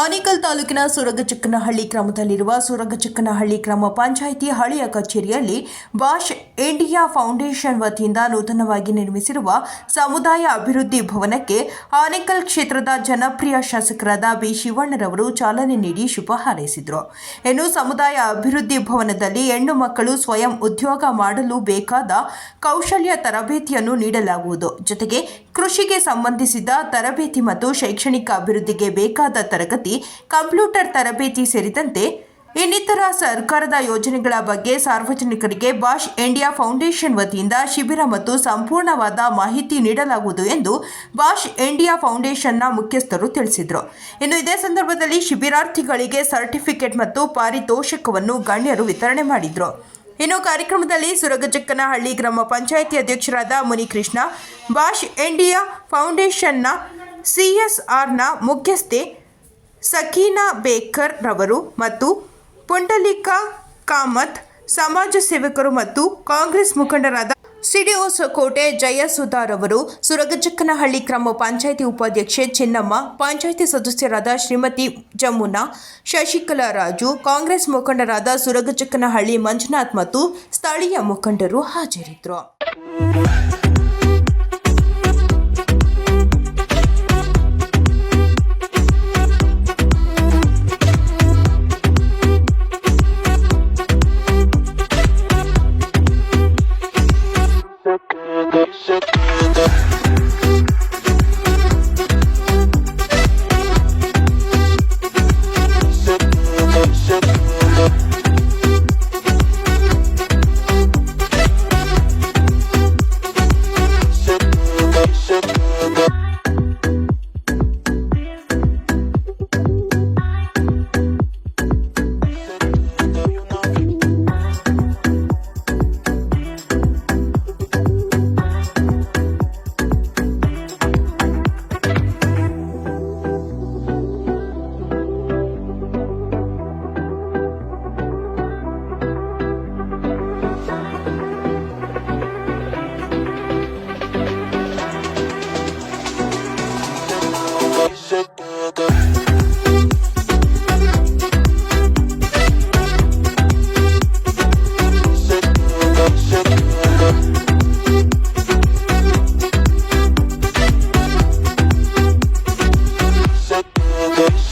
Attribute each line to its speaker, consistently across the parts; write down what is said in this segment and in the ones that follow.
Speaker 1: ಆನೇಕಲ್ ತಾಲೂಕಿನ ಸುರಗಚಕ್ಕನಹಳ್ಳಿ ಗ್ರಾಮದಲ್ಲಿರುವ ಸುರಗಚಕ್ಕನಹಳ್ಳಿ ಗ್ರಾಮ ಪಂಚಾಯಿತಿ ಹಳೆಯ ಕಚೇರಿಯಲ್ಲಿ ಬಾಷ್ ಇಂಡಿಯಾ ಫೌಂಡೇಶನ್ ವತಿಯಿಂದ ನೂತನವಾಗಿ ನಿರ್ಮಿಸಿರುವ ಸಮುದಾಯ ಅಭಿವೃದ್ಧಿ ಭವನಕ್ಕೆ ಆನೇಕಲ್ ಕ್ಷೇತ್ರದ ಜನಪ್ರಿಯ ಶಾಸಕರಾದ ಬಿ ಶಿವಣ್ಣರವರು ಚಾಲನೆ ನೀಡಿ ಶುಭ ಹಾರೈಸಿದರು. ಇನ್ನು ಸಮುದಾಯ ಅಭಿವೃದ್ಧಿ ಭವನದಲ್ಲಿ ಹೆಣ್ಣು ಮಕ್ಕಳು ಸ್ವಯಂ ಉದ್ಯೋಗ ಮಾಡಲು ಬೇಕಾದ ಕೌಶಲ್ಯ ತರಬೇತಿಯನ್ನು ನೀಡಲಾಗುವುದು. ಜೊತೆಗೆ ಕೃಷಿಗೆ ಸಂಬಂಧಿಸಿದ ತರಬೇತಿ ಮತ್ತು ಶೈಕ್ಷಣಿಕ ಅಭಿವೃದ್ಧಿಗೆ ಬೇಕಾದ ತರಗತಿ, ಕಂಪ್ಯೂಟರ್ ತರಬೇತಿ ಸೇರಿದಂತೆ ಇನ್ನಿತರ ಸರ್ಕಾರದ ಯೋಜನೆಗಳ ಬಗ್ಗೆ ಸಾರ್ವಜನಿಕರಿಗೆ ಬಾಷ್ ಇಂಡಿಯಾ ಫೌಂಡೇಶನ್ ವತಿಯಿಂದ ಶಿಬಿರ ಮತ್ತು ಸಂಪೂರ್ಣವಾದ ಮಾಹಿತಿ ನೀಡಲಾಗುವುದು ಎಂದು ಬಾಷ್ ಇಂಡಿಯಾ ಫೌಂಡೇಶನ್ನ ಮುಖ್ಯಸ್ಥರು ತಿಳಿಸಿದರು. ಇನ್ನು ಇದೇ ಸಂದರ್ಭದಲ್ಲಿ ಶಿಬಿರಾರ್ಥಿಗಳಿಗೆ ಸರ್ಟಿಫಿಕೇಟ್ ಮತ್ತು ಪಾರಿತೋಷಕವನ್ನು ಗಣ್ಯರು ವಿತರಣೆ ಮಾಡಿದರು. ಇನ್ನು ಕಾರ್ಯಕ್ರಮದಲ್ಲಿ ಸುರಗಜಕ್ಕನಹಳ್ಳಿ ಗ್ರಾಮ ಪಂಚಾಯಿತಿ ಅಧ್ಯಕ್ಷರಾದ ಮುನಿಕೃಷ್ಣ, ಬಾಷ್ ಇಂಡಿಯಾ ಫೌಂಡೇಶನ್ನ ಸಿಎಸ್ಆರ್ನ ಮುಖ್ಯಸ್ಥೆ ಸಕೀನಾ ಬೇಕರ್ ರವರು ಮತ್ತು ಪುಂಡಲಿಕಾ ಕಾಮತ್ ಸಮಾಜ ಸೇವಕರು ಮತ್ತು ಕಾಂಗ್ರೆಸ್ ಮುಖಂಡರಾದ ಸಿಡಿಒ ಕೋಟೆ ಅವರು ಸುರಗಜಕ್ಕನಹಳ್ಳಿ ಗ್ರಾಮ ಪಂಚಾಯಿತಿ ಉಪಾಧ್ಯಕ್ಷೆ ಚಿನ್ನಮ್ಮ, ಪಂಚಾಯಿತಿ ಸದಸ್ಯರಾದ ಶ್ರೀಮತಿ ಜಮುನಾ, ಶಶಿಕಲಾ ರಾಜು, ಕಾಂಗ್ರೆಸ್ ಮುಖಂಡರಾದ ಸುರಗಜಕ್ಕನಹಳ್ಳಿ ಮಂಜುನಾಥ್ ಮತ್ತು ಸ್ಥಳೀಯ ಮುಖಂಡರು ಹಾಜರಿದ್ದರು.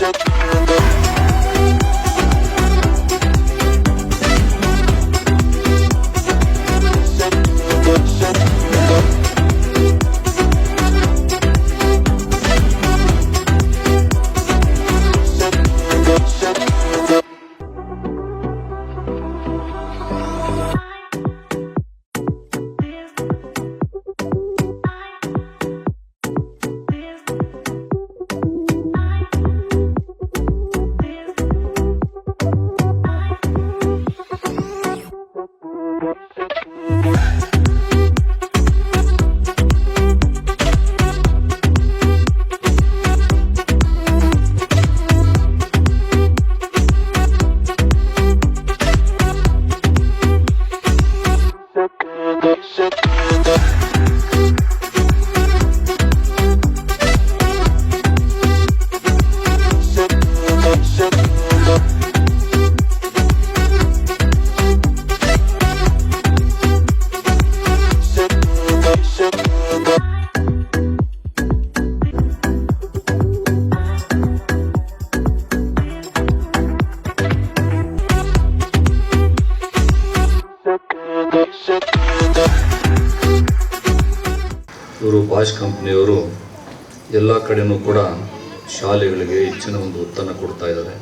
Speaker 2: Shut ಇವರು ಬಾಷ್ ಕಂಪ್ನಿಯವರು ಎಲ್ಲ ಕಡೆನೂ ಕೂಡ ಶಾಲೆಗಳಿಗೆ ಹೆಚ್ಚಿನ ಒಂದು ಒತ್ತನ್ನು ಕೊಡ್ತಾ ಇದ್ದಾರೆ.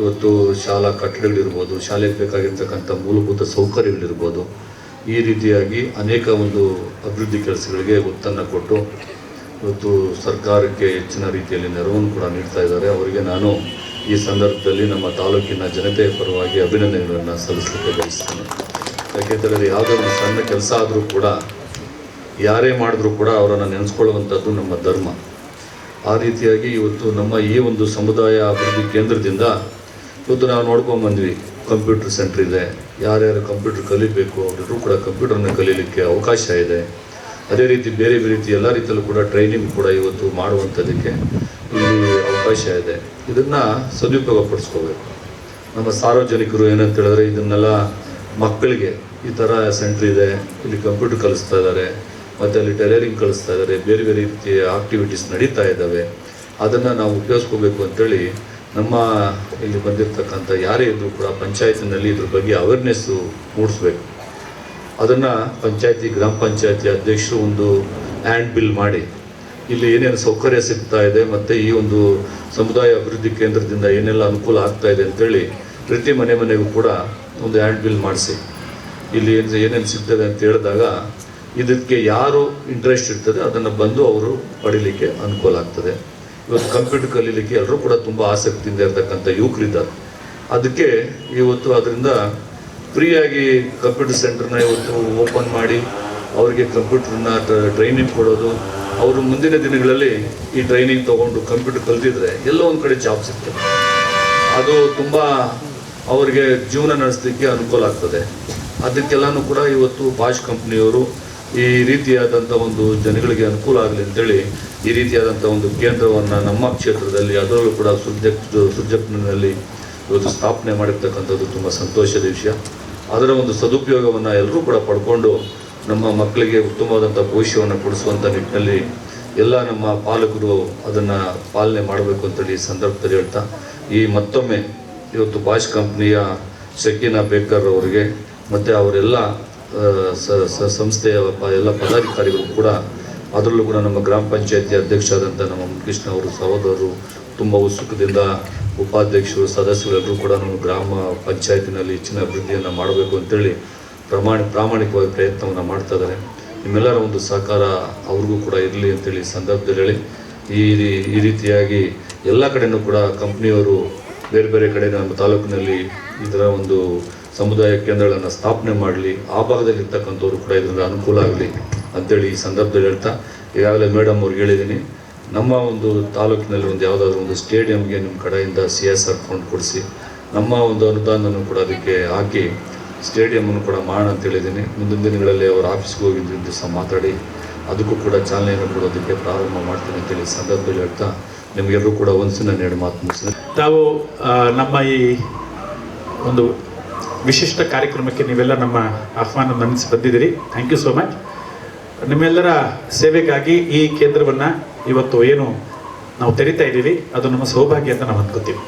Speaker 2: ಇವತ್ತು ಶಾಲಾ ಕಟ್ಟಡಗಳಿರ್ಬೋದು, ಶಾಲೆಗೆ ಬೇಕಾಗಿರ್ತಕ್ಕಂಥ ಮೂಲಭೂತ ಸೌಕರ್ಯಗಳಿರ್ಬೋದು, ಈ ರೀತಿಯಾಗಿ ಅನೇಕ ಒಂದು ಅಭಿವೃದ್ಧಿ ಕೆಲಸಗಳಿಗೆ ಒತ್ತನ್ನು ಕೊಟ್ಟು ಇವತ್ತು ಸರ್ಕಾರಕ್ಕೆ ಹೆಚ್ಚಿನ ರೀತಿಯಲ್ಲಿ ನೆರವನ್ನು ಕೂಡ ನೀಡ್ತಾ ಇದ್ದಾರೆ. ಅವರಿಗೆ ನಾನು ಈ ಸಂದರ್ಭದಲ್ಲಿ ನಮ್ಮ ತಾಲೂಕಿನ ಜನತೆಯ ಪರವಾಗಿ ಅಭಿನಂದನೆಗಳನ್ನು ಸಲ್ಲಿಸಲಿಕ್ಕೆ ಬಯಸ್ತೇನೆ. ಯಾಕೆಂದರೆ ಯಾವುದೇ ಒಂದು ಸಣ್ಣ ಕೆಲಸ ಆದರೂ ಕೂಡ ಯಾರೇ ಮಾಡಿದ್ರೂ ಕೂಡ ಅವರನ್ನು ನೆನೆಸ್ಕೊಳ್ಳುವಂಥದ್ದು ನಮ್ಮ ಧರ್ಮ. ಆ ರೀತಿಯಾಗಿ ಇವತ್ತು ನಮ್ಮ ಈ ಒಂದು ಸಮುದಾಯ ಅಭಿವೃದ್ಧಿ ಕೇಂದ್ರದಿಂದ ಇವತ್ತು ನಾವು ನೋಡ್ಕೊಂಬಂದ್ವಿ ಕಂಪ್ಯೂಟರ್ ಸೆಂಟ್ರ್ ಇದೆ. ಯಾರ್ಯಾರು ಕಂಪ್ಯೂಟರ್ ಕಲಿಬೇಕು ಅವರೆಲ್ಲರೂ ಕೂಡ ಕಂಪ್ಯೂಟರ್ನ ಕಲೀಲಿಕ್ಕೆ ಅವಕಾಶ ಇದೆ. ಅದೇ ರೀತಿ ಬೇರೆ ಬೇರೆ ರೀತಿ ಎಲ್ಲ ರೀತಿಯಲ್ಲೂ ಕೂಡ ಟ್ರೈನಿಂಗ್ ಕೂಡ ಇವತ್ತು ಮಾಡುವಂಥದಕ್ಕೆ ಇಲ್ಲಿ ಅವಕಾಶ ಅವಕಾಶ ಇದೆ. ಇದನ್ನು ಸದುಪಯೋಗ ಪಡಿಸ್ಕೋಬೇಕು ನಮ್ಮ ಸಾರ್ವಜನಿಕರು ಏನಂತ ಹೇಳಿದ್ರೆ ಇದನ್ನೆಲ್ಲ ಮಕ್ಕಳಿಗೆ ಈ ಥರ ಸೆಂಟ್ರ್ ಇದೆ. ಇಲ್ಲಿ ಕಂಪ್ಯೂಟರ್ ಕಲಿಸ್ತಾ ಇದ್ದಾರೆ ಮತ್ತು ಅಲ್ಲಿ ಟೈಲರಿಂಗ್ ಕಲಿಸ್ತಾ ಇದ್ದಾರೆ ಬೇರೆ ಬೇರೆ ರೀತಿಯ ಆಕ್ಟಿವಿಟೀಸ್ ನಡೀತಾ ಇದ್ದಾವೆ ಅದನ್ನು ನಾವು ಉಪಯೋಗಿಸ್ಕೋಬೇಕು ಅಂತೇಳಿ ನಮ್ಮ ಇಲ್ಲಿ ಬಂದಿರತಕ್ಕಂಥ ಯಾರೇ ಇದ್ದರೂ ಕೂಡ ಪಂಚಾಯತಿನಲ್ಲಿ ಇದ್ರ ಬಗ್ಗೆ ಅವೇರ್ನೆಸ್ಸು ಮೂಡಿಸ್ಬೇಕು. ಅದನ್ನು ಪಂಚಾಯತಿ, ಗ್ರಾಮ ಪಂಚಾಯತಿ ಅಧ್ಯಕ್ಷರು ಒಂದು ಹ್ಯಾಂಡ್ ಬಿಲ್ ಮಾಡಿ. ಇಲ್ಲಿ ಏನೇನು ಸೌಕರ್ಯ ಸಿಗ್ತಾ ಇದೆ ಮತ್ತು ಈ ಒಂದು ಸಮುದಾಯ ಅಭಿವೃದ್ಧಿ ಕೇಂದ್ರದಿಂದ ಏನೆಲ್ಲ ಅನುಕೂಲ ಆಗ್ತಾ ಇದೆ ಅಂತೇಳಿ ಪ್ರತಿ ಮನೆ ಮನೆಗೂ ಕೂಡ ಒಂದು ಹ್ಯಾಂಡ್ ಬಿಲ್ ಮಾಡಿಸಿ. ಇಲ್ಲಿ ಏನು ಏನೇನು ಸಿಗ್ತದೆ ಅಂತ ಹೇಳಿದಾಗ ಇದಕ್ಕೆ ಯಾರು ಇಂಟ್ರೆಸ್ಟ್ ಇರ್ತದೆ ಅದನ್ನು ಬಂದು ಅವರು ಪಡೀಲಿಕ್ಕೆ ಅನುಕೂಲ ಆಗ್ತದೆ. ಇವತ್ತು ಕಂಪ್ಯೂಟರ್ ಕಲೀಲಿಕ್ಕೆ ಎಲ್ಲರೂ ಕೂಡ ತುಂಬ ಆಸಕ್ತಿಯಿಂದ ಇರ್ತಕ್ಕಂಥ ಯುವಕರಿದ್ದಾರೆ. ಅದಕ್ಕೆ ಇವತ್ತು ಅದರಿಂದ ಫ್ರೀಯಾಗಿ ಕಂಪ್ಯೂಟರ್ ಸೆಂಟರ್ನ ಇವತ್ತು ಓಪನ್ ಮಾಡಿ ಅವರಿಗೆ ಕಂಪ್ಯೂಟರ್ನ ಟ್ರೈನಿಂಗ್ ಕೊಡೋದು. ಅವರು ಮುಂದಿನ ದಿನಗಳಲ್ಲಿ ಈ ಟ್ರೈನಿಂಗ್ ತಗೊಂಡು ಕಂಪ್ಯೂಟರ್ ಕಲ್ತಿದ್ರೆ ಎಲ್ಲೋ ಒಂದು ಕಡೆ ಜಾಬ್ ಸಿಗ್ತದೆ. ಅದು ತುಂಬ ಅವರಿಗೆ ಜೀವನ ನಡೆಸಲಿಕ್ಕೆ ಅನುಕೂಲ ಆಗ್ತದೆ. ಅದಕ್ಕೆಲ್ಲನೂ ಕೂಡ ಇವತ್ತು ಬಾಷ್ ಕಂಪ್ನಿಯವರು ಈ ರೀತಿಯಾದಂಥ ಒಂದು ಜನಗಳಿಗೆ ಅನುಕೂಲ ಆಗಲಿ ಅಂತೇಳಿ ಈ ರೀತಿಯಾದಂಥ ಒಂದು ಕೇಂದ್ರವನ್ನು ನಮ್ಮ ಕ್ಷೇತ್ರದಲ್ಲಿ ಅದರಲ್ಲೂ ಕೂಡ ಸುಬ್ಜೆಕ್ಟ್ ಸುಬ್ಜೆಕ್ಟ್ನಲ್ಲಿ ಇವತ್ತು ಸ್ಥಾಪನೆ ಮಾಡಿರ್ತಕ್ಕಂಥದ್ದು ತುಂಬ ಸಂತೋಷದ ವಿಷಯ. ಅದರ ಒಂದು ಸದುಪಯೋಗವನ್ನು ಎಲ್ಲರೂ ಕೂಡ ಪಡ್ಕೊಂಡು ನಮ್ಮ ಮಕ್ಕಳಿಗೆ ಉತ್ತಮವಾದಂಥ ಭವಿಷ್ಯವನ್ನು ಕೊಡಿಸುವಂಥ ನಿಟ್ಟಿನಲ್ಲಿ ಎಲ್ಲ ನಮ್ಮ ಪಾಲಕರು ಅದನ್ನು ಪಾಲನೆ ಮಾಡಬೇಕು ಅಂತೇಳಿ ಸಂದರ್ಭದಲ್ಲಿ ಹೇಳ್ತಾ, ಈ ಮತ್ತೊಮ್ಮೆ ಇವತ್ತು ಬಾಷ್ ಕಂಪ್ನಿಯ ಶಕೀನಾ ಬೇಕರ್ ಅವರಿಗೆ, ಮತ್ತು ಅವರೆಲ್ಲ ಸಂಸ್ಥೆಯ ಎಲ್ಲ ಪದಾಧಿಕಾರಿಗಳು ಕೂಡ ಅದರಲ್ಲೂ ಕೂಡ ನಮ್ಮ ಗ್ರಾಮ ಪಂಚಾಯತಿ ಅಧ್ಯಕ್ಷರಾದಂಥ ನಮ್ಮ ಕೃಷ್ಣ ಅವರು, ಸಹೋದರರು, ತುಂಬ ಉತ್ಸುಕದಿಂದ ಉಪಾಧ್ಯಕ್ಷರು ಸದಸ್ಯರೆಲ್ಲರೂ ಕೂಡ ನಮ್ಮ ಗ್ರಾಮ ಪಂಚಾಯತಿನಲ್ಲಿ ಹೆಚ್ಚಿನ ಅಭಿವೃದ್ಧಿಯನ್ನು ಮಾಡಬೇಕು ಅಂತೇಳಿ ಪ್ರಮಾಣ, ಪ್ರಾಮಾಣಿಕವಾಗಿ ಪ್ರಯತ್ನವನ್ನು ಮಾಡ್ತಾ ಇದ್ದಾರೆ. ನಿಮ್ಮೆಲ್ಲರ ಒಂದು ಸಹಕಾರ ಅವ್ರಿಗೂ ಕೂಡ ಇರಲಿ ಅಂತೇಳಿ ಸಂದರ್ಭದಲ್ಲಿ ಹೇಳಿ ಈ ಈ ರೀತಿಯಾಗಿ ಎಲ್ಲ ಕಡೆಯೂ ಕೂಡ ಕಂಪ್ನಿಯವರು ಬೇರೆ ಬೇರೆ ಕಡೆ ನಮ್ಮ ತಾಲೂಕಿನಲ್ಲಿ ಇದರ ಒಂದು ಸಮುದಾಯ ಕೇಂದ್ರಗಳನ್ನು ಸ್ಥಾಪನೆ ಮಾಡಲಿ, ಆ ಭಾಗದಲ್ಲಿ ಇರ್ತಕ್ಕಂಥವ್ರು ಕೂಡ ಇದರಿಂದ ಅನುಕೂಲ ಆಗಲಿ ಅಂತೇಳಿ ಈ ಸಂದರ್ಭದಲ್ಲಿ ಹೇಳ್ತಾ, ಈಗಾಗಲೇ ಮೇಡಮ್ ಅವ್ರಿಗೆ ಹೇಳಿದ್ದೀನಿ. ನಮ್ಮ ಒಂದು ತಾಲೂಕಿನಲ್ಲಿ ಒಂದು ಯಾವುದಾದ್ರೂ ಒಂದು ಸ್ಟೇಡಿಯಂಗೆ ನಿಮ್ಮ ಕಡೆಯಿಂದ ಸಿ ಎಸ್ ಆರ್ ಫಂಡ್ ಕೊಡಿಸಿ, ನಮ್ಮ ಒಂದು ಅನುದಾನವನ್ನು ಕೂಡ ಅದಕ್ಕೆ ಹಾಕಿ ಸ್ಟೇಡಿಯಮನ್ನು ಕೂಡ ಮಾಡೋಣ ಅಂತ ಹೇಳಿದ್ದೀನಿ. ಮುಂದಿನ ದಿನಗಳಲ್ಲಿ ಅವರ ಆಫೀಸ್ಗೆ ಹೋಗಿದ್ದು ದಿವಸ ಮಾತಾಡಿ, ಅದಕ್ಕೂ ಕೂಡ ಚಾಲನೆಯನ್ನು ಕೊಡೋದಕ್ಕೆ ಪ್ರಾರಂಭ ಮಾಡ್ತೀನಿ ಅಂತೇಳಿ ಸಂದರ್ಭದಲ್ಲಿ ಹೇಳ್ತಾ ನಿಮಗೆಲ್ಲರೂ ಕೂಡ ಒಂದ್ಸಿನ ಎರಡು ಮಾತು ಮುಗಿಸಿದೆ
Speaker 3: ತಾವು ನಮ್ಮ ಈ ಒಂದು ವಿಶಿಷ್ಟ ಕಾರ್ಯಕ್ರಮಕ್ಕೆ ನೀವೆಲ್ಲ ನಮ್ಮ ಆಹ್ವಾನ ನಮಿಸಿ ಬಂದಿದ್ದೀರಿ ಥ್ಯಾಂಕ್ ಯು ಸೋ ಮಚ್ ನಿಮ್ಮೆಲ್ಲರ ಸೇವೆಗಾಗಿ ಈ ಕೇಂದ್ರವನ್ನು ಇವತ್ತು ಏನು ನಾವು ತೆರಿತಾ ಇದ್ದೀವಿ ಅದು ನಮ್ಮ ಸೌಭಾಗ್ಯ ಅಂತ ನಾವು ಅಂದ್ಕೋತೀವಿ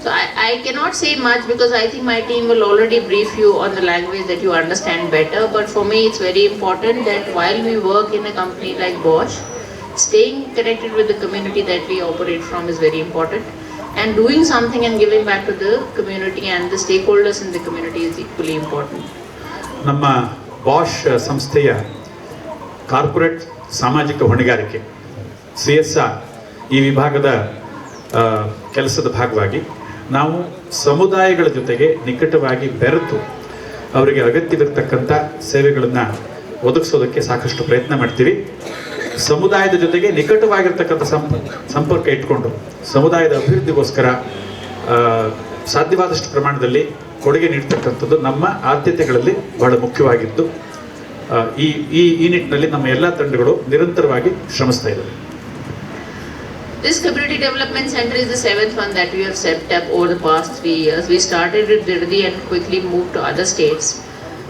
Speaker 4: So I, I cannot say much because I think my team will already brief you on the language that you understand better. But for me, it's very important that while we work in a company like Bosch, staying connected with the community that we operate from is very important. And doing something and giving back to the community and the stakeholders in the community is equally important.
Speaker 3: ನಮ್ಮ Bosch ಸಂಸ್ಥೆಯ corporate ಸಾಮಾಜಿಕ ಹೊಣೆಗಾರಿಕೆ C S R ಈ ವಿಭಾಗದ ಕೆಲಸದ ಭಾಗವಾಗಿ ನಾವು ಸಮುದಾಯಗಳ ಜೊತೆಗೆ ನಿಕಟವಾಗಿ ಬೆರೆತು ಅವರಿಗೆ ಅಗತ್ಯವಿರತಕ್ಕಂಥ ಸೇವೆಗಳನ್ನು ಒದಗಿಸೋದಕ್ಕೆ ಸಾಕಷ್ಟು ಪ್ರಯತ್ನ ಮಾಡ್ತೀವಿ ಸಮುದಾಯದ ಜೊತೆಗೆ ನಿಕಟವಾಗಿರ್ತಕ್ಕಂಥ ಸಂಪ ಸಂಪರ್ಕ ಇಟ್ಕೊಂಡು ಸಮುದಾಯದ ಅಭಿವೃದ್ಧಿಗೋಸ್ಕರ ಸಾಧ್ಯವಾದಷ್ಟು ಪ್ರಮಾಣದಲ್ಲಿ ಕೊಡುಗೆ ನೀಡ್ತಕ್ಕಂಥದ್ದು ನಮ್ಮ ಆದ್ಯತೆಗಳಲ್ಲಿ ಬಹಳ ಮುಖ್ಯವಾಗಿದ್ದು ಈ ಈ ಈ ನಿಟ್ಟಿನಲ್ಲಿ ನಮ್ಮ ಎಲ್ಲ ತಂಡಗಳು ನಿರಂತರವಾಗಿ ಶ್ರಮಿಸ್ತಾ ಇದ್ದಾವೆ
Speaker 4: This community development center is the seventh one that we have set up over the past three years. We started with Dirdi and quickly moved to other states.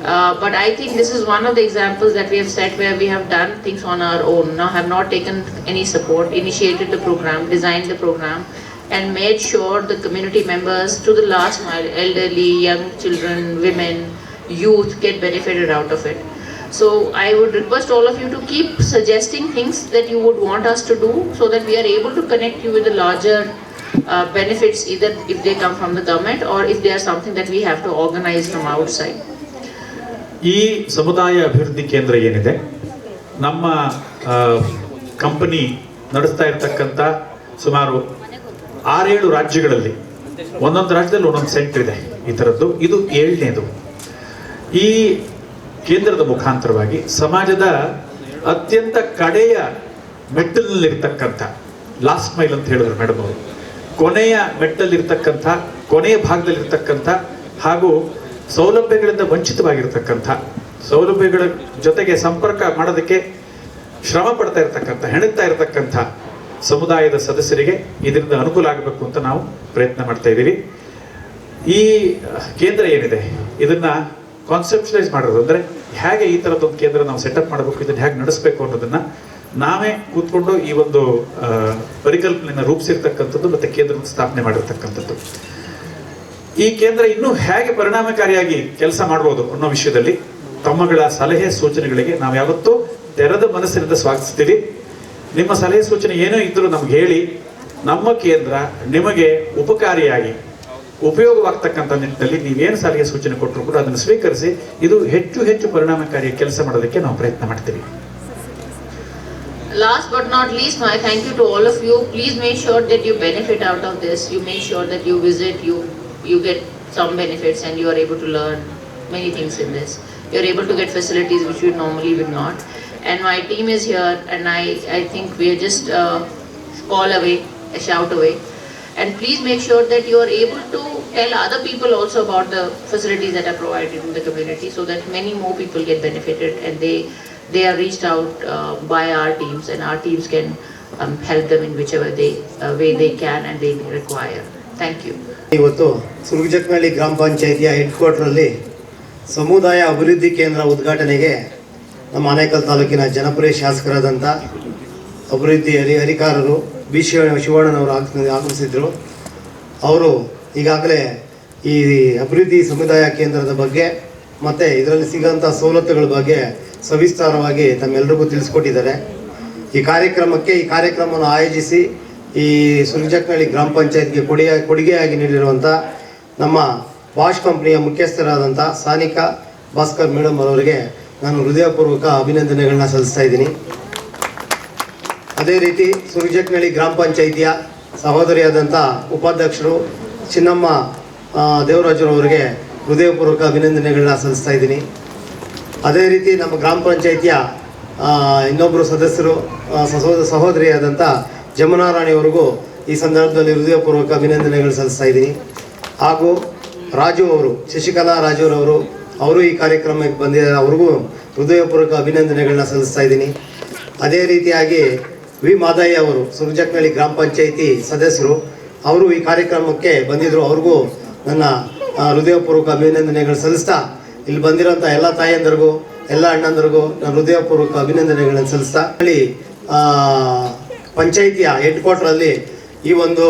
Speaker 4: Uh, but I think this is one of the examples that we have set where we have done things on our own, now have not taken any support, initiated the program, designed the program, and made sure the community members to the last mile, elderly, young children, women, youth get benefited out of it. So I would request all of you to keep suggesting things that you would want us to do so that we are able to connect you with the larger uh, benefits either if they come from the government or if they are something that we have to organize from outside.
Speaker 3: ಈ ಸಮುದಾಯ ಅಭಿವೃದ್ಧಿ ಕೇಂದ್ರ ಏನಿದೆ? ನಮ್ಮ company ನಡೆಸ್ತಾ ಇರತಕ್ಕಂಥ ಸುಮಾರು ಆರೇಳು ರಾಜ್ಯಗಳಲ್ಲಿ, ಒಂದೊಂದು ರಾಜ್ಯದಲ್ಲಿ ಒಂದೊಂದು ಸೆಂಟರ್ ಇದೆ ಈ ಥರದ್ದು. ಇದು ಏಳನೇದು. ಈ ಕೇಂದ್ರದ ಮುಖಾಂತರವಾಗಿ ಸಮಾಜದ ಅತ್ಯಂತ ಕಡೆಯ ಮೆಟ್ಟಲಿನಲ್ಲಿರ್ತಕ್ಕಂಥ ಲಾಸ್ಟ್ ಮೈಲ್ ಅಂತ ಹೇಳಿದ್ರು ಮೇಡಮ್ ಅವರು, ಕೊನೆಯ ಮೆಟ್ಟಲ್ಲಿರ್ತಕ್ಕಂಥ, ಕೊನೆಯ ಭಾಗದಲ್ಲಿರ್ತಕ್ಕಂಥ ಹಾಗೂ ಸೌಲಭ್ಯಗಳಿಂದ ವಂಚಿತವಾಗಿರ್ತಕ್ಕಂಥ, ಸೌಲಭ್ಯಗಳ ಜೊತೆಗೆ ಸಂಪರ್ಕ ಮಾಡೋದಕ್ಕೆ ಶ್ರಮ ಪಡ್ತಾ ಇರತಕ್ಕಂಥ, ಹೆಣಗ್ತಾ ಇರತಕ್ಕಂಥ ಸಮುದಾಯದ ಸದಸ್ಯರಿಗೆ ಇದರಿಂದ ಅನುಕೂಲ ಆಗಬೇಕು ಅಂತ ನಾವು ಪ್ರಯತ್ನ ಮಾಡ್ತಾ ಇದ್ದೀವಿ. ಈ ಕೇಂದ್ರ ಏನಿದೆ? ಇದನ್ನ ಕಾನ್ಸೆಪ್ಟಲೈಸ್ ಮಾಡೋದು ಅಂದ್ರೆ ಹೇಗೆ ಈ ತರದೊಂದು ಕೇಂದ್ರ ನಾವು ಸೆಟಪ್ ಮಾಡಬೇಕು, ಇದನ್ನ ಹೇಗೆ ನಡೆಸಬೇಕು ಅನ್ನೋದನ್ನ ನಾವೇ ಕೂತ್ಕೊಂಡು ಈ ಒಂದು ಪರಿಕಲ್ಪನೆಯನ್ನು ರೂಪಿಸಿರ್ತಕ್ಕಂಥದ್ದು ಮತ್ತೆ ಕೇಂದ್ರದ ಸ್ಥಾಪನೆ ಮಾಡಿರ್ತಕ್ಕಂಥದ್ದು. ಈ ಕೇಂದ್ರ ಇನ್ನೂ ಹೇಗೆ ಪರಿಣಾಮಕಾರಿಯಾಗಿ ಕೆಲಸ ಮಾಡಬಹುದು ಅನ್ನೋ ವಿಷಯದಲ್ಲಿ ತಮ್ಮಗಳ ಸಲಹೆ ಸೂಚನೆಗಳಿಗೆ ನಾವು ಯಾವತ್ತೂ ತೆರೆದ ಮನಸ್ಸಿನಿಂದ ಸ್ವಾಗತಿಸ್ತೀವಿ ನಿಮ್ಮ ಸಲಹೆ ಸೂಚನೆ ಏನೋ ಇದ್ರೂ ನಮ್ಗೆ ಹೇಳಿ ನಮ್ಮ ಕೇಂದ್ರ ನಿಮಗೆ ಉಪಕಾರಿಯಾಗಿ ಉಪಯೋಗವಾಗ್ತಕ್ಕಂಥ ನಿಟ್ಟಿನಲ್ಲಿ ನೀವೇನು ಸಲಹೆ ಸೂಚನೆ ಕೊಟ್ಟರು ಕೂಡ ಅದನ್ನು ಸ್ವೀಕರಿಸಿ ಇದು ಹೆಚ್ಚು ಹೆಚ್ಚು ಪರಿಣಾಮಕಾರಿ ಕೆಲಸ ಮಾಡೋದಕ್ಕೆ ನಾವು ಪ್ರಯತ್ನ ಮಾಡ್ತೀವಿ
Speaker 4: Last but not least, my thank you to all of you. Please make sure that you benefit out of this. You make sure that you visit, you you get some benefits, and you are able to learn many things in this. You're able to get facilities which you normally would not. And my team is here, and I I think we are just uh, call away, a shout away. And please make sure that you are able to tell other people also about the facilities that are provided in the community so that many more people get benefited and they they are reached out uh, by our teams and our teams can um, help them in whichever they uh, way they can and they require. Thank you.
Speaker 5: ಇವತ್ತು ಸುರುಗಜಕ್ನಹಳ್ಳಿ ಗ್ರಾಮ ಪಂಚಾಯಿತಿಯ head ಕ್ವಾರ್ಟ್ರಲ್ಲಿ ಸಮುದಾಯ ಅಭಿವೃದ್ಧಿ ಕೇಂದ್ರ ಉದ್ಘಾಟನೆಗೆ ನಮ್ಮ ಆನೇಕಲ್ ತಾಲೂಕಿನ ಜನಪ್ರಿಯ ಶಾಸಕರಾದಂಥ ಅಭಿವೃದ್ಧಿ ಹರಿ ಹರಿಕಾರರು ಬಿ ಶಿವ ಶಿವಣ್ಣನವರು ಆಗ್- ಆಗಮಿಸಿದ್ರು. ಅವರು ಈಗಾಗಲೇ ಈ ಅಭಿವೃದ್ಧಿ ಸಮುದಾಯ ಕೇಂದ್ರದ ಬಗ್ಗೆ ಮತ್ತು ಇದರಲ್ಲಿ ಸಿಗೋಂಥ ಸವಲತ್ತುಗಳ ಬಗ್ಗೆ ಸವಿಸ್ತಾರವಾಗಿ ತಮ್ಮೆಲ್ಲರಿಗೂ ತಿಳಿಸ್ಕೊಟ್ಟಿದ್ದಾರೆ. ಈ ಕಾರ್ಯಕ್ರಮಕ್ಕೆ ಈ ಕಾರ್ಯಕ್ರಮವನ್ನು ಆಯೋಜಿಸಿ ಈ ಸುರಜಕ್ನಹಳ್ಳಿ ಗ್ರಾಮ ಪಂಚಾಯತ್ಗೆ ಕೊಡುಗೆ ಕೊಡುಗೆಯಾಗಿ ನೀಡಿರುವಂಥ ನಮ್ಮ ವಾಶ್ ಕಂಪ್ನಿಯ ಮುಖ್ಯಸ್ಥರಾದಂಥ ಸಾನಿಕಾ ಭಾಸ್ಕರ್ ಮೇಡಮ್ ಅವರಿಗೆ ನಾನು ಹೃದಯಪೂರ್ವಕ ಅಭಿನಂದನೆಗಳನ್ನ ಸಲ್ಲಿಸ್ತಾ ಇದ್ದೀನಿ. ಅದೇ ರೀತಿ ಸುರಜಕ್ನಹಳ್ಳಿ ಗ್ರಾಮ ಪಂಚಾಯಿತಿಯ ಸಹೋದರಿಯಾದಂಥ ಉಪಾಧ್ಯಕ್ಷರು ಚಿನ್ನಮ್ಮ ದೇವರಾಜರವರಿಗೆ ಹೃದಯಪೂರ್ವಕ ಅಭಿನಂದನೆಗಳನ್ನ ಸಲ್ಲಿಸ್ತಾ ಇದ್ದೀನಿ. ಅದೇ ರೀತಿ ನಮ್ಮ ಗ್ರಾಮ ಪಂಚಾಯಿತಿಯ ಇನ್ನೊಬ್ಬರು ಸದಸ್ಯರು ಸಹೋದರಿಯಾದಂಥ ಜಮುನಾ ರಾಣಿಯವರಿಗೂ ಈ ಸಂದರ್ಭದಲ್ಲಿ ಹೃದಯಪೂರ್ವಕ ಅಭಿನಂದನೆಗಳು ಸಲ್ಲಿಸ್ತಾ ಇದ್ದೀನಿ. ಹಾಗೂ ರಾಜು ಅವರು, ಶಶಿಕಲಾ ರಾಜುರವರು ಅವರು ಈ ಕಾರ್ಯಕ್ರಮಕ್ಕೆ ಬಂದಿದ್ದಾರೆ ಅವ್ರಿಗೂ ಹೃದಯಪೂರ್ವಕ ಅಭಿನಂದನೆಗಳನ್ನ ಸಲ್ಲಿಸ್ತಾ ಇದ್ದೀನಿ. ಅದೇ ರೀತಿಯಾಗಿ ವಿ ಮಾದಯ್ಯ ಅವರು, ಸುರ್ಜಕ್ನಳ್ಳಿ ಗ್ರಾಮ ಪಂಚಾಯಿತಿ ಸದಸ್ಯರು, ಅವರು ಈ ಕಾರ್ಯಕ್ರಮಕ್ಕೆ ಬಂದಿದ್ದರು ಅವ್ರಿಗೂ ನನ್ನ ಹೃದಯಪೂರ್ವಕ ಅಭಿನಂದನೆಗಳು ಸಲ್ಲಿಸ್ತಾ, ಇಲ್ಲಿ ಬಂದಿರೋಂಥ ಎಲ್ಲ ತಾಯಂದರಿಗೂ, ಎಲ್ಲ ಅಣ್ಣಂದರಿಗೂ ನಾನು ಹೃದಯಪೂರ್ವಕ ಅಭಿನಂದನೆಗಳನ್ನು ಸಲ್ಲಿಸ್ತಾ ಹೇಳಿ ಪಂಚಾಯಿತಿಯ ಹೆಡ್ ಕ್ವಾರ್ಟರಲ್ಲಿ ಈ ಒಂದು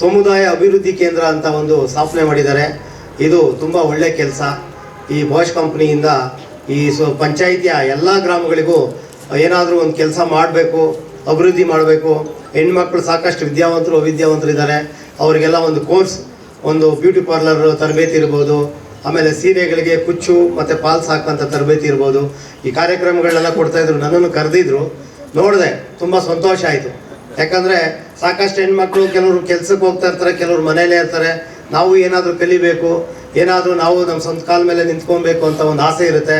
Speaker 5: ಸಮುದಾಯ ಅಭಿವೃದ್ಧಿ ಕೇಂದ್ರ ಅಂತ ಒಂದು ಸ್ಥಾಪನೆ ಮಾಡಿದ್ದಾರೆ. ಇದು ತುಂಬ ಒಳ್ಳೆ ಕೆಲಸ. ಈ ಬಾಷ್ ಕಂಪ್ನಿಯಿಂದ ಈ ಸೊ ಪಂಚಾಯಿತಿಯ ಎಲ್ಲ ಗ್ರಾಮಗಳಿಗೂ ಏನಾದರೂ ಒಂದು ಕೆಲಸ ಮಾಡಬೇಕು, ಅಭಿವೃದ್ಧಿ ಮಾಡಬೇಕು. ಹೆಣ್ಮಕ್ಳು ಸಾಕಷ್ಟು ವಿದ್ಯಾವಂತರು ಅವಿದ್ಯಾವಂತರು ಇದ್ದಾರೆ ಅವರಿಗೆಲ್ಲ ಒಂದು ಕೋರ್ಸ್, ಒಂದು ಬ್ಯೂಟಿ ಪಾರ್ಲರ್ ತರಬೇತಿ ಇರ್ಬೋದು. ಆಮೇಲೆ ಸೀರೆಗಳಿಗೆ ಕುಚ್ಚು ಮತ್ತು ಪಾಲ್ಸ್ ಹಾಕುವಂಥ ತರಬೇತಿ ಇರ್ಬೋದು. ಈ ಕಾರ್ಯಕ್ರಮಗಳನ್ನೆಲ್ಲ ಕೊಡ್ತಾಯಿದ್ರು ನನ್ನನ್ನು ಕರೆದಿದ್ರು. ನೋಡಿದೆ, ತುಂಬ ಸಂತೋಷ ಆಯಿತು. ಯಾಕಂದರೆ ಸಾಕಷ್ಟು ಹೆಣ್ಮಕ್ಳು ಕೆಲವರು ಕೆಲಸಕ್ಕೆ ಹೋಗ್ತಾ ಇರ್ತಾರೆ, ಕೆಲವರು ಮನೇಲೇ ಇರ್ತಾರೆ. ನಾವು ಏನಾದರೂ ಕಲಿಬೇಕು, ಏನಾದರೂ ನಾವು ನಮ್ಮ ಸ್ವಂತ ಕಾಲ ಮೇಲೆ ನಿಂತ್ಕೊಬೇಕು ಅಂತ ಒಂದು ಆಸೆ ಇರುತ್ತೆ.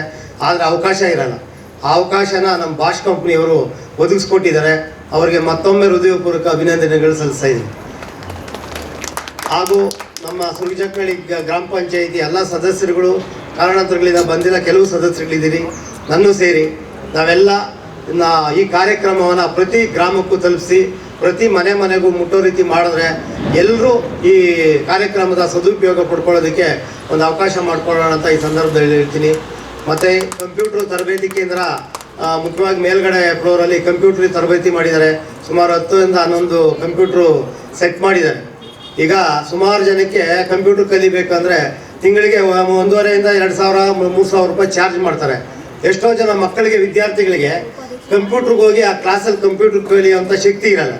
Speaker 5: ಆದರೆ ಅವಕಾಶ ಇರಲ್ಲ. ಆ ಅವಕಾಶನ ನಮ್ಮ ಬಾಷ್ ಕಂಪ್ನಿಯವರು ಒದಗಿಸ್ಕೊಟ್ಟಿದ್ದಾರೆ. ಅವರಿಗೆ ಮತ್ತೊಮ್ಮೆ ಹೃದಯಪೂರ್ವಕ ಅಭಿನಂದನೆಗಳು ಸಲ್ಲಿಸ್ತಾ ಇದ್ದೀನಿ. ಹಾಗೂ ನಮ್ಮ ಸುರ್ಜಕ್ನಳ್ಳಿ ಗ್ರಾಮ ಪಂಚಾಯಿತಿ ಎಲ್ಲ ಸದಸ್ಯರುಗಳು, ಕಾರಣಾಂತರಗಳಿಂದ ಬಂದಿಲ್ಲ ಕೆಲವು ಸದಸ್ಯರುಗಳಿದ್ದೀರಿ. ನನ್ನೂ ಸೇರಿ ನಾವೆಲ್ಲ ಈ ಕಾರ್ಯಕ್ರಮವನ್ನು ಪ್ರತಿ ಗ್ರಾಮಕ್ಕೂ ತಲುಪಿಸಿ, ಪ್ರತಿ ಮನೆ ಮನೆಗೂ ಮುಟ್ಟೋ ರೀತಿ ಮಾಡಿದ್ರೆ ಎಲ್ಲರೂ ಈ ಕಾರ್ಯಕ್ರಮದ ಸದುಪಯೋಗ ಪಡ್ಕೊಳ್ಳೋದಕ್ಕೆ ಒಂದು ಅವಕಾಶ ಮಾಡಿಕೊಳ್ಳೋಣ ಅಂತ ಈ ಸಂದರ್ಭದಲ್ಲಿ ಹೇಳ್ತೀನಿ. ಮತ್ತು ಕಂಪ್ಯೂಟ್ರ್ ತರಬೇತಿ ಕೇಂದ್ರ ಮುಖ್ಯವಾಗಿ ಮೇಲ್ಗಡೆ ಫ್ಲೋರಲ್ಲಿ ಕಂಪ್ಯೂಟ್ರ್ ತರಬೇತಿ ಮಾಡಿದ್ದಾರೆ. ಸುಮಾರು ಹತ್ತರಿಂದ ಹನ್ನೊಂದು ಕಂಪ್ಯೂಟ್ರು ಸೆಟ್ ಮಾಡಿದ್ದಾರೆ. ಈಗ ಸುಮಾರು ಜನಕ್ಕೆ ಕಂಪ್ಯೂಟ್ರ್ ಕಲಿಬೇಕಂದ್ರೆ ತಿಂಗಳಿಗೆ ಒಂದೂವರೆಯಿಂದ ಎರಡು ಸಾವಿರ, ಮೂರು ಸಾವಿರ ರೂಪಾಯಿ ಚಾರ್ಜ್ ಮಾಡ್ತಾರೆ. ಎಷ್ಟೋ ಜನ ಮಕ್ಕಳಿಗೆ, ವಿದ್ಯಾರ್ಥಿಗಳಿಗೆ ಕಂಪ್ಯೂಟ್ರಿಗೆ ಹೋಗಿ ಆ ಕ್ಲಾಸಲ್ಲಿ ಕಂಪ್ಯೂಟರ್ ಕಲಿಯುವಂತ ಶಕ್ತಿ ಇರಲ್ಲ.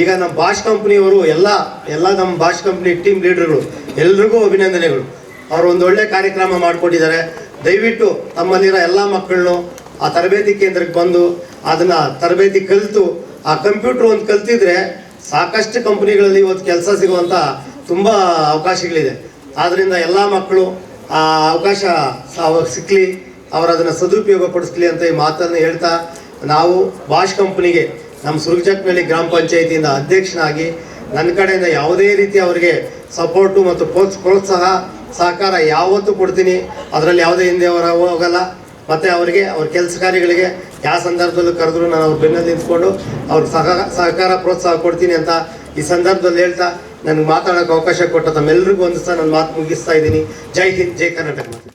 Speaker 5: ಈಗ ನಮ್ಮ ಬಾಷ್ ಕಂಪ್ನಿಯವರು ಎಲ್ಲ ಎಲ್ಲ ನಮ್ಮ ಬಾಷ್ ಕಂಪ್ನಿ ಟೀಮ್ ಲೀಡರ್ಗಳು ಎಲ್ರಿಗೂ ಅಭಿನಂದನೆಗಳು. ಅವರು ಒಂದು ಒಳ್ಳೆ ಕಾರ್ಯಕ್ರಮ ಮಾಡಿಕೊಟ್ಟಿದ್ದಾರೆ. ದಯವಿಟ್ಟು ತಮ್ಮಲ್ಲಿರೋ ಎಲ್ಲ ಮಕ್ಕಳನ್ನು ಆ ತರಬೇತಿ ಕೇಂದ್ರಕ್ಕೆ ಬಂದು ಅದನ್ನು ತರಬೇತಿ ಕಲಿತು, ಆ ಕಂಪ್ಯೂಟರ್ ಒಂದು ಕಲ್ತಿದ್ರೆ ಸಾಕಷ್ಟು ಕಂಪ್ನಿಗಳಲ್ಲಿ ಇವತ್ತು ಕೆಲಸ ಸಿಗುವಂಥ ತುಂಬ ಅವಕಾಶಗಳಿದೆ. ಆದ್ದರಿಂದ ಎಲ್ಲ ಮಕ್ಕಳು ಆ ಅವಕಾಶ ಸಿಕ್ಕಲಿ ಅವರು ಅದನ್ನು ಸದುಪಯೋಗ ಪಡಿಸ್ಲಿ ಅಂತ ಈ ಮಾತನ್ನು ಹೇಳ್ತಾ ನಾವು ಬಾಷ್ ಕಂಪ್ನಿಗೆ ನಮ್ಮ ಸುರ್ಜಕ್ನಳ್ಳಿ ಗ್ರಾಮ ಪಂಚಾಯಿತಿಯಿಂದ ಅಧ್ಯಕ್ಷನಾಗಿ ನನ್ನ ಕಡೆಯಿಂದ ಯಾವುದೇ ರೀತಿ ಅವರಿಗೆ ಸಪೋರ್ಟು ಮತ್ತು ಪ್ರೋತ್ಸ, ಪ್ರೋತ್ಸಾಹ, ಸಹಕಾರ ಯಾವತ್ತೂ ಕೊಡ್ತೀನಿ. ಅದರಲ್ಲಿ ಯಾವುದೇ ಹಿಂದೆ ಅವರ ಹೋಗಲ್ಲ. ಮತ್ತು ಅವರಿಗೆ, ಅವ್ರ ಕೆಲಸ ಕಾರ್ಯಗಳಿಗೆ
Speaker 6: ಯಾವ ಸಂದರ್ಭದಲ್ಲೂ ಕರೆದ್ರು ನಾನು ಅವ್ರ ಬೆನ್ನಲ್ಲಿ ನಿಂತ್ಕೊಂಡು ಅವ್ರ ಸಹ ಸಹಕಾರ, ಪ್ರೋತ್ಸಾಹ ಕೊಡ್ತೀನಿ ಅಂತ ಈ ಸಂದರ್ಭದಲ್ಲಿ ಹೇಳ್ತಾ ನನಗೆ ಮಾತಾಡೋಕ್ಕೆ ಅವಕಾಶ ಕೊಟ್ಟ ತಮ್ಮೆಲ್ಲರಿಗೂ ಒಂದು ಸಹ ನನ್ನ ಮಾತು ಮುಗಿಸ್ತಾ ಇದ್ದೀನಿ. ಜೈ ಹಿಂದ್, ಜೈ ಕರ್ನಾಟಕ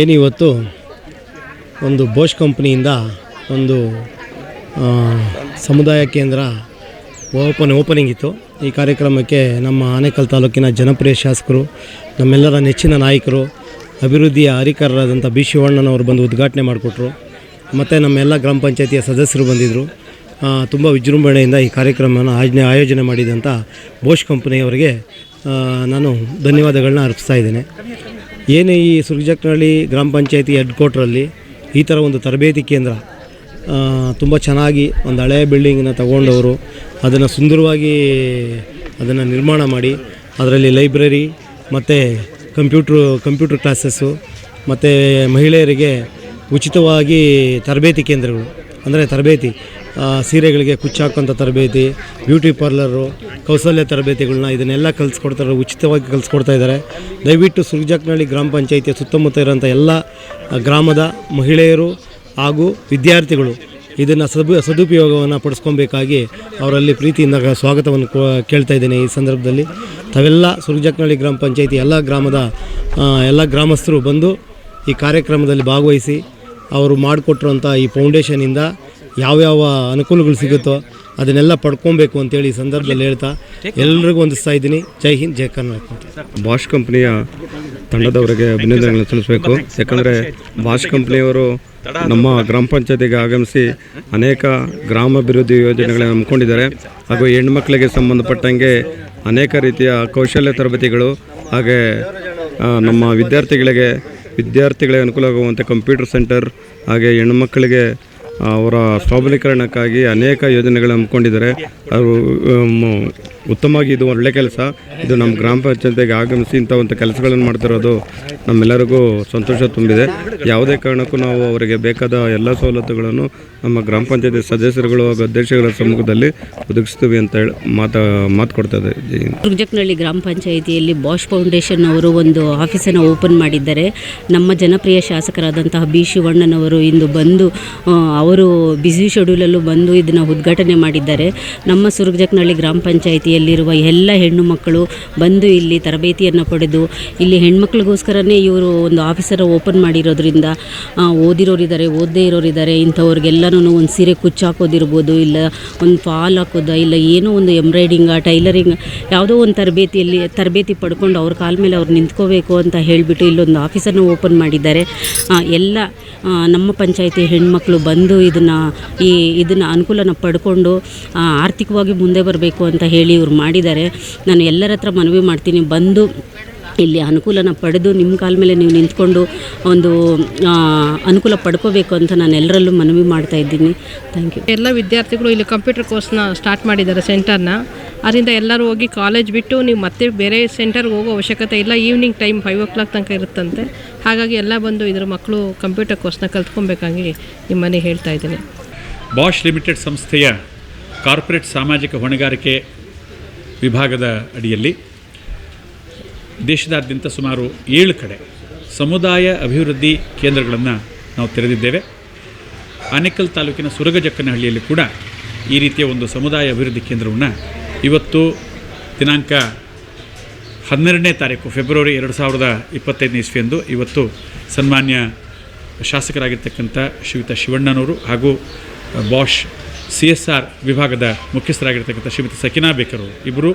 Speaker 5: ಏನಿವತ್ತು ಒಂದು ಬೋಷ್ ಕಂಪ್ನಿಯಿಂದ ಒಂದು ಸಮುದಾಯ ಕೇಂದ್ರ ಓಪನ್ ಓಪನಿಂಗ್ ಇತ್ತು. ಈ ಕಾರ್ಯಕ್ರಮಕ್ಕೆ ನಮ್ಮ ಆನೇಕಲ್ ತಾಲೂಕಿನ ಜನಪ್ರಿಯ ಶಾಸಕರು, ನಮ್ಮೆಲ್ಲರ ನೆಚ್ಚಿನ ನಾಯಕರು, ಅಭಿವೃದ್ಧಿಯ ಹರಿಕಾರರಾದಂಥ ಬಿ ಶಿವಣ್ಣನವರು ಬಂದು ಉದ್ಘಾಟನೆ ಮಾಡಿಕೊಟ್ರು. ಮತ್ತು ನಮ್ಮೆಲ್ಲ ಗ್ರಾಮ ಪಂಚಾಯತಿಯ ಸದಸ್ಯರು ಬಂದಿದ್ದರು ತುಂಬ ವಿಜೃಂಭಣೆಯಿಂದ ಈ ಕಾರ್ಯಕ್ರಮವನ್ನು ಆಜ್ಞೆ, ಆಯೋಜನೆ ಮಾಡಿದಂಥ ಬೋಷ್ ಕಂಪನಿಯವರಿಗೆ ನಾನು ಧನ್ಯವಾದಗಳನ್ನ ಅರ್ಪಿಸ್ತಾ ಇದ್ದೇನೆ. ಏನು ಈ ಸುರ್ಜಕ್ನಹಳ್ಳಿ ಗ್ರಾಮ ಪಂಚಾಯತಿ ಹೆಡ್ ಕ್ವಾರ್ಟ್ರಲ್ಲಿ ಈ ಥರ ಒಂದು ತರಬೇತಿ ಕೇಂದ್ರ ತುಂಬ ಚೆನ್ನಾಗಿ ಒಂದು ಹಳೆಯ ಬಿಲ್ಡಿಂಗನ್ನು ತಗೊಂಡವರು, ಅದನ್ನು ಸುಂದರವಾಗಿ ಅದನ್ನು ನಿರ್ಮಾಣ ಮಾಡಿ, ಅದರಲ್ಲಿ ಲೈಬ್ರರಿ ಮತ್ತು ಕಂಪ್ಯೂಟ್ರು, ಕಂಪ್ಯೂಟರ್ ಕ್ಲಾಸಸ್ಸು, ಮತ್ತು ಮಹಿಳೆಯರಿಗೆ ಉಚಿತವಾಗಿ ತರಬೇತಿ ಕೇಂದ್ರಗಳು, ಅಂದರೆ ತರಬೇತಿ ಸೀರೆಗಳಿಗೆ ಕುಚ್ಚಾಕುವಂಥ ತರಬೇತಿ, ಬ್ಯೂಟಿ ಪಾರ್ಲರು ಕೌಶಲ್ಯ ತರಬೇತಿಗಳನ್ನ ಇದನ್ನೆಲ್ಲ ಕಲಿಸ್ಕೊಡ್ತಾರೆ ಉಚಿತವಾಗಿ ಕಲಿಸ್ಕೊಡ್ತಾ ಇದ್ದಾರೆ. ದಯವಿಟ್ಟು ಸುರ್ಜಕ್ನಹಳ್ಳಿ ಗ್ರಾಮ ಪಂಚಾಯಿತಿಯ ಸುತ್ತಮುತ್ತ ಇರೋಂಥ ಎಲ್ಲ ಗ್ರಾಮದ ಮಹಿಳೆಯರು ಹಾಗೂ ವಿದ್ಯಾರ್ಥಿಗಳು ಇದನ್ನು ಸದು, ಸದುಪಯೋಗವನ್ನು ಪಡಿಸ್ಕೊಬೇಕಾಗಿ ಅವರಲ್ಲಿ ಪ್ರೀತಿಯಿಂದ ಸ್ವಾಗತವನ್ನು ಕೇಳ್ತಾ ಇದ್ದೇನೆ ಈ ಸಂದರ್ಭದಲ್ಲಿ. ತಾವೆಲ್ಲ ಸುರ್ಜಕ್ನಹಳ್ಳಿ ಗ್ರಾಮ ಪಂಚಾಯಿತಿ ಎಲ್ಲ ಗ್ರಾಮದ ಎಲ್ಲ ಗ್ರಾಮಸ್ಥರು ಬಂದು ಈ ಕಾರ್ಯಕ್ರಮದಲ್ಲಿ ಭಾಗವಹಿಸಿ ಅವರು ಮಾಡಿಕೊಟ್ಟಿರುವಂಥ ಈ ಫೌಂಡೇಶನಿಂದ ಯಾವ್ಯಾವ ಅನುಕೂಲಗಳು ಸಿಗುತ್ತೋ ಅದನ್ನೆಲ್ಲ ಪಡ್ಕೊಬೇಕು ಅಂತೇಳಿ ಈ ಸಂದರ್ಭದಲ್ಲಿ ಹೇಳ್ತಾ ಎಲ್ರಿಗೂ ಹೊಂದಿಸ್ತಾ ಇದ್ದೀನಿ. ಜೈ ಹಿಂದ್, ಜೈ ಕರ್ನಾಟಕ.
Speaker 7: ಬಾಷ್ ಕಂಪ್ನಿಯ ತಂಡದವರಿಗೆ ಅಭಿನಂದನೆಗಳನ್ನು ಸಲ್ಲಿಸಬೇಕು. ಯಾಕಂದರೆ ಬಾಷ್ ಕಂಪ್ನಿಯವರು ನಮ್ಮ ಗ್ರಾಮ ಪಂಚಾಯತಿಗೆ ಆಗಮಿಸಿ ಅನೇಕ ಗ್ರಾಮಾಭಿವೃದ್ಧಿ ಯೋಜನೆಗಳನ್ನು ಹಮ್ಮಿಕೊಂಡಿದ್ದಾರೆ. ಹಾಗೂ ಹೆಣ್ಮಕ್ಳಿಗೆ ಸಂಬಂಧಪಟ್ಟಂಗೆ ಅನೇಕ ರೀತಿಯ ಕೌಶಲ್ಯ ತರಬೇತಿಗಳು ಹಾಗೆ ನಮ್ಮ ವಿದ್ಯಾರ್ಥಿಗಳಿಗೆ ವಿದ್ಯಾರ್ಥಿಗಳಿಗೆ ಅನುಕೂಲ ಆಗುವಂಥ ಕಂಪ್ಯೂಟರ್ ಸೆಂಟರ್ ಹಾಗೆ ಹೆಣ್ಮಕ್ಳಿಗೆ ಅವರ ಸಬಲೀಕರಣಕ್ಕಾಗಿ ಅನೇಕ ಯೋಜನೆಗಳು ಹಮ್ಮಿಕೊಂಡಿದ್ದಾರೆ. ಅವರು ಉತ್ತಮವಾಗಿ ಇದು ಒಳ್ಳೆ ಕೆಲಸ. ಇದು ನಮ್ಮ ಗ್ರಾಮ ಪಂಚಾಯತಿಗೆ ಆಗಮಿಸಿ ಇಂಥ ಒಂದು ಕೆಲಸಗಳನ್ನು ಮಾಡ್ತಿರೋದು ನಮ್ಮೆಲ್ಲರಿಗೂ ಸಂತೋಷ ತುಂಬಿದೆ. ಯಾವುದೇ ಕಾರಣಕ್ಕೂ ನಾವು ಅವರಿಗೆ ಬೇಕಾದ ಎಲ್ಲ ಸವಲತ್ತುಗಳನ್ನು ನಮ್ಮ ಗ್ರಾಮ ಪಂಚಾಯತಿ ಸದಸ್ಯರುಗಳು ಹಾಗೂ ಅಧ್ಯಕ್ಷಗಳ ಸಮ್ಮುಖದಲ್ಲಿ ಒದಗಿಸ್ತೀವಿ ಅಂತ ಹೇಳಿ ಮಾತಾ, ಮಾತು ಕೊಡ್ತಾ ಇದೆ
Speaker 8: ಗ್ರಾಮ ಪಂಚಾಯಿತಿಯಲ್ಲಿ ಬಾಷ್ ಫೌಂಡೇಶನ್ ಅವರು ಒಂದು ಆಫೀಸನ್ನು ಓಪನ್ ಮಾಡಿದ್ದಾರೆ. ನಮ್ಮ ಜನಪ್ರಿಯ ಶಾಸಕರಾದಂತಹ ಬಿ ಶಿವಣ್ಣನವರು ಇಂದು ಬಂದು ಅವರು ಬ್ಯುಸಿ ಶೆಡ್ಯೂಲಲ್ಲೂ ಬಂದು ಇದನ್ನು ಉದ್ಘಾಟನೆ ಮಾಡಿದ್ದಾರೆ. ನಮ್ಮ ಸುರ್ಗಜಕ್ನಹಳ್ಳಿ ಗ್ರಾಮ ಪಂಚಾಯಿತಿಯಲ್ಲಿರುವ ಎಲ್ಲ ಹೆಣ್ಣು ಮಕ್ಕಳು ಬಂದು ಇಲ್ಲಿ ತರಬೇತಿಯನ್ನು ಪಡೆದು ಇಲ್ಲಿ ಹೆಣ್ಮಕ್ಳಿಗೋಸ್ಕರನೇ ಇವರು ಒಂದು ಆಫೀಸರ ಓಪನ್ ಮಾಡಿರೋದ್ರಿಂದ ಓದಿರೋರಿದ್ದಾರೆ, ಓದದೇ ಇರೋರಿದ್ದಾರೆ ಇಂಥವ್ರಿಗೆಲ್ಲನೂ ಒಂದು ಸೀರೆ ಕುಚ್ಚು ಹಾಕೋದಿರ್ಬೋದು, ಇಲ್ಲ ಒಂದು ಫಾಲ್ ಹಾಕೋದ, ಇಲ್ಲ ಏನೋ ಒಂದು ಎಂಬ್ರಾಯ್ಡಿಂಗ, ಟೈಲರಿಂಗ್, ಯಾವುದೋ ಒಂದು ತರಬೇತಿಯಲ್ಲಿ, ತರಬೇತಿ ಪಡ್ಕೊಂಡು ಅವ್ರ ಕಾಲ ಮೇಲೆ ಅವ್ರು ನಿಂತ್ಕೋಬೇಕು ಅಂತ ಹೇಳಿಬಿಟ್ಟು ಇಲ್ಲೊಂದು ಆಫೀಸನ್ನು ಓಪನ್ ಮಾಡಿದ್ದಾರೆ. ಎಲ್ಲ ನಮ್ಮ ಪಂಚಾಯಿತಿ ಹೆಣ್ಮಕ್ಳು ಬಂದು ಇದನ್ನು ಈ, ಇದನ್ನು ಅನುಕೂಲನ ಪಡ್ಕೊಂಡು ಆರ್ಥಿಕವಾಗಿ ಮುಂದೆ ಬರಬೇಕು ಅಂತ ಹೇಳಿ ಇವ್ರು ಮಾಡಿದ್ದಾರೆ. ನಾನು ಎಲ್ಲರ ಹತ್ರ ಮನವಿ ಮಾಡ್ತೀನಿ. ಬಂದು ಇಲ್ಲಿ ಅನುಕೂಲನ ಪಡೆದು ನಿಮ್ಮ ಕಾಲ ಮೇಲೆ ನೀವು ನಿಂತ್ಕೊಂಡು ಒಂದು ಅನುಕೂಲ ಪಡ್ಕೋಬೇಕು ಅಂತ ನಾನು ಎಲ್ಲರಲ್ಲೂ ಮನವಿ ಮಾಡ್ತಾ ಇದ್ದೀನಿ. ಥ್ಯಾಂಕ್ ಯು
Speaker 9: ಎಲ್ಲ ವಿದ್ಯಾರ್ಥಿಗಳು ಇಲ್ಲಿ ಕಂಪ್ಯೂಟರ್ ಕೋರ್ಸ್ನ ಸ್ಟಾರ್ಟ್ ಮಾಡಿದ್ದಾರೆ ಸೆಂಟರ್ನ. ಅದರಿಂದ ಎಲ್ಲರೂ ಹೋಗಿ ಕಾಲೇಜ್ ಬಿಟ್ಟು ನೀವು ಮತ್ತೆ ಬೇರೆ ಸೆಂಟರ್ಗೆ ಹೋಗೋ ಅವಶ್ಯಕತೆ ಇಲ್ಲ. Evening time five o'clock ತನಕ ಇರುತ್ತಂತೆ. ಹಾಗಾಗಿ ಎಲ್ಲ ಬಂದು ಇದ್ರ ಮಕ್ಕಳು ಕಂಪ್ಯೂಟರ್ ಕೋರ್ಸ್ನ ಕಲ್ತ್ಕೊಬೇಕಾಗಿ ನಿಮ್ಮನೆ ಹೇಳ್ತಾ ಇದ್ದೀನಿ.
Speaker 3: ಬಾಷ್ ಲಿಮಿಟೆಡ್ ಸಂಸ್ಥೆಯ ಕಾರ್ಪೊರೇಟ್ ಸಾಮಾಜಿಕ ಹೊಣೆಗಾರಿಕೆ ವಿಭಾಗದ ಅಡಿಯಲ್ಲಿ ದೇಶದಾದ್ಯಂತ ಸುಮಾರು ಏಳು ಕಡೆ ಸಮುದಾಯ ಅಭಿವೃದ್ಧಿ ಕೇಂದ್ರಗಳನ್ನು ನಾವು ತೆರೆದಿದ್ದೇವೆ. ಆನೇಕಲ್ ತಾಲೂಕಿನ ಸುರಗಜಕ್ಕನಹಳ್ಳಿಯಲ್ಲಿ ಕೂಡ ಈ ರೀತಿಯ ಒಂದು ಸಮುದಾಯ ಅಭಿವೃದ್ಧಿ ಕೇಂದ್ರವನ್ನು ಇವತ್ತು ದಿನಾಂಕ ಹನ್ನೆರಡನೇ ತಾರೀಕು, ಫೆಬ್ರವರಿ ಎರಡು ಸಾವಿರದ ಇಪ್ಪತ್ತೈದನೇ ಇಸ್ವಿಯಂದು ಇವತ್ತು ಸನ್ಮಾನ್ಯ ಶಾಸಕರಾಗಿರ್ತಕ್ಕಂಥ ಶ್ರೀಯುತ ಶಿವಣ್ಣನವರು ಹಾಗೂ ಬಾಷ್ ಸಿ ಎಸ್ ಆರ್ ವಿಭಾಗದ ಮುಖ್ಯಸ್ಥರಾಗಿರ್ತಕ್ಕಂಥ ಶ್ರೀಮತಿ ಸಕಿನಾ ಬೇಕರು ಇಬ್ಬರು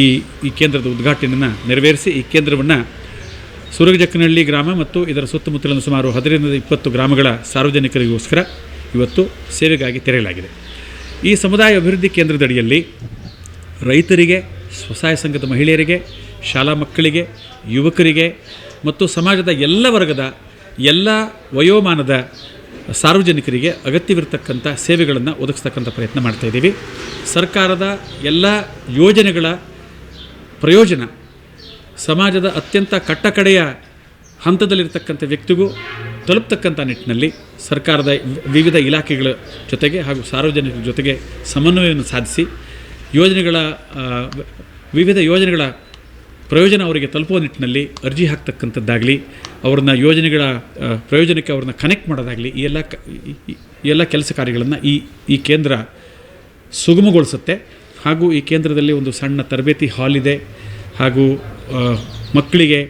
Speaker 3: ಈ ಈ ಕೇಂದ್ರದ ಉದ್ಘಾಟನೆಯನ್ನು ನೆರವೇರಿಸಿ, ಈ ಕೇಂದ್ರವನ್ನು ಸೂರಗಜಕ್ಕನಹಳ್ಳಿ ಗ್ರಾಮ ಮತ್ತು ಇದರ ಸುತ್ತಮುತ್ತಲಿನ ಸುಮಾರು ಹದಿನೈದರಿಂದ ಇಪ್ಪತ್ತು ಗ್ರಾಮಗಳ ಸಾರ್ವಜನಿಕರಿಗೋಸ್ಕರ ಇವತ್ತು ಸೇವೆಗಾಗಿ ತೆರೆಯಲಾಗಿದೆ. ಈ ಸಮುದಾಯ ಅಭಿವೃದ್ಧಿ ಕೇಂದ್ರದಡಿಯಲ್ಲಿ ರೈತರಿಗೆ, ಸ್ವಸಹಾಯ ಸಂಘದ ಮಹಿಳೆಯರಿಗೆ, ಶಾಲಾ ಮಕ್ಕಳಿಗೆ, ಯುವಕರಿಗೆ ಮತ್ತು ಸಮಾಜದ ಎಲ್ಲ ವರ್ಗದ ಎಲ್ಲ ವಯೋಮಾನದ ಸಾರ್ವಜನಿಕರಿಗೆ ಅಗತ್ಯವಿರತಕ್ಕಂಥ ಸೇವೆಗಳನ್ನು ಒದಗಿಸ್ತಕ್ಕಂಥ ಪ್ರಯತ್ನ ಮಾಡ್ತಾಯಿದ್ದೀವಿ ಸರ್ಕಾರದ ಎಲ್ಲ ಯೋಜನೆಗಳ ಪ್ರಯೋಜನ ಸಮಾಜದ ಅತ್ಯಂತ ಕಟ್ಟಕಡೆಯ ಹಂತದಲ್ಲಿರ್ತಕ್ಕಂಥ ವ್ಯಕ್ತಿಗೂ ತಲುಪ್ತಕ್ಕಂಥ ನಿಟ್ಟಿನಲ್ಲಿ ಸರ್ಕಾರದ ವಿವಿಧ ಇಲಾಖೆಗಳ ಜೊತೆಗೆ ಹಾಗೂ ಸಾರ್ವಜನಿಕರ ಜೊತೆಗೆ ಸಮನ್ವಯವನ್ನು ಸಾಧಿಸಿ ಯೋಜನೆಗಳ ವಿವಿಧ ಯೋಜನೆಗಳ ಪ್ರಯೋಜನ ಅವರಿಗೆ ತಲುಪುವ ನಿಟ್ಟಿನಲ್ಲಿ ಅರ್ಜಿ ಹಾಕ್ತಕ್ಕಂಥದ್ದಾಗಲಿ, ಅವ್ರನ್ನ ಯೋಜನೆಗಳ ಪ್ರಯೋಜನಕ್ಕೆ ಅವ್ರನ್ನ ಕನೆಕ್ಟ್ ಮಾಡೋದಾಗಲಿ, ಈ ಎಲ್ಲ ಎಲ್ಲ ಕೆಲಸ ಕಾರ್ಯಗಳನ್ನು ಈ ಈ ಕೇಂದ್ರ ಸುಗಮಗೊಳಿಸುತ್ತೆ. ಹಾಗೂ ಈ ಕೇಂದ್ರದಲ್ಲಿ ಒಂದು ಸಣ್ಣ ತರಬೇತಿ ಹಾಲ್ ಇದೆ. ಹಾಗೂ ಮಕ್ಕಳಿಗೆ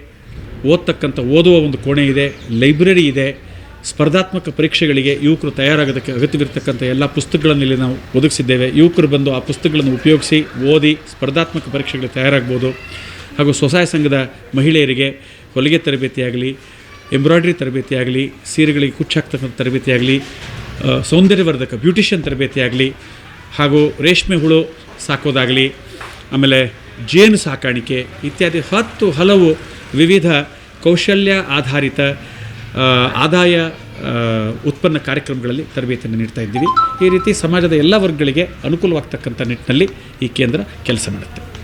Speaker 3: ಓದ್ತಕ್ಕಂಥ, ಓದುವ ಒಂದು ಕೋಣೆ ಇದೆ ಲೈಬ್ರರಿ ಇದೆ. ಸ್ಪರ್ಧಾತ್ಮಕ ಪರೀಕ್ಷೆಗಳಿಗೆ ಯುವಕರು ತಯಾರಾಗೋದಕ್ಕೆ ಅಗತ್ಯವಿರತಕ್ಕಂಥ ಎಲ್ಲ ಪುಸ್ತಕಗಳನ್ನು ಇಲ್ಲಿ ನಾವು ಒದಗಿಸಿದ್ದೇವೆ. ಯುವಕರು ಬಂದು ಆ ಪುಸ್ತಕಗಳನ್ನು ಉಪಯೋಗಿಸಿ, ಓದಿ, ಸ್ಪರ್ಧಾತ್ಮಕ ಪರೀಕ್ಷೆಗಳಿಗೆ ತಯಾರಾಗ್ಬೋದು. ಹಾಗೂ ಸ್ವಸಹಾಯ ಸಂಘದ ಮಹಿಳೆಯರಿಗೆ ಹೊಲಿಗೆ ತರಬೇತಿಯಾಗಲಿ, ಎಂಬ್ರಾಯ್ಡ್ರಿ ತರಬೇತಿಯಾಗಲಿ, ಸೀರೆಗಳಿಗೆ ಕುಚ್ಚು ಹಾಕ್ತಕ್ಕಂಥ ತರಬೇತಿಯಾಗಲಿ ಸೌಂದರ್ಯವರ್ಧಕ ಬ್ಯೂಟಿಷಿಯನ್ ತರಬೇತಿಯಾಗಲಿ ಹಾಗೂ ರೇಷ್ಮೆ ಹುಳು ಸಾಕೋದಾಗಲಿ, ಆಮೇಲೆ ಜೇನು ಸಾಕಾಣಿಕೆ ಇತ್ಯಾದಿ ಹತ್ತು ಹಲವು ವಿವಿಧ ಕೌಶಲ್ಯ ಆಧಾರಿತ ಆದಾಯ ಉತ್ಪನ್ನ ಕಾರ್ಯಕ್ರಮಗಳಲ್ಲಿ ತರಬೇತಿಯನ್ನು ನೀಡ್ತಾ ಇದ್ದೀವಿ. ಈ ರೀತಿ ಸಮಾಜದ ಎಲ್ಲ ವರ್ಗಗಳಿಗೆ ಅನುಕೂಲವಾಗ್ತಕ್ಕಂಥ ನಿಟ್ಟಿನಲ್ಲಿ ಈ ಕೇಂದ್ರ ಕೆಲಸ ಮಾಡುತ್ತೆ.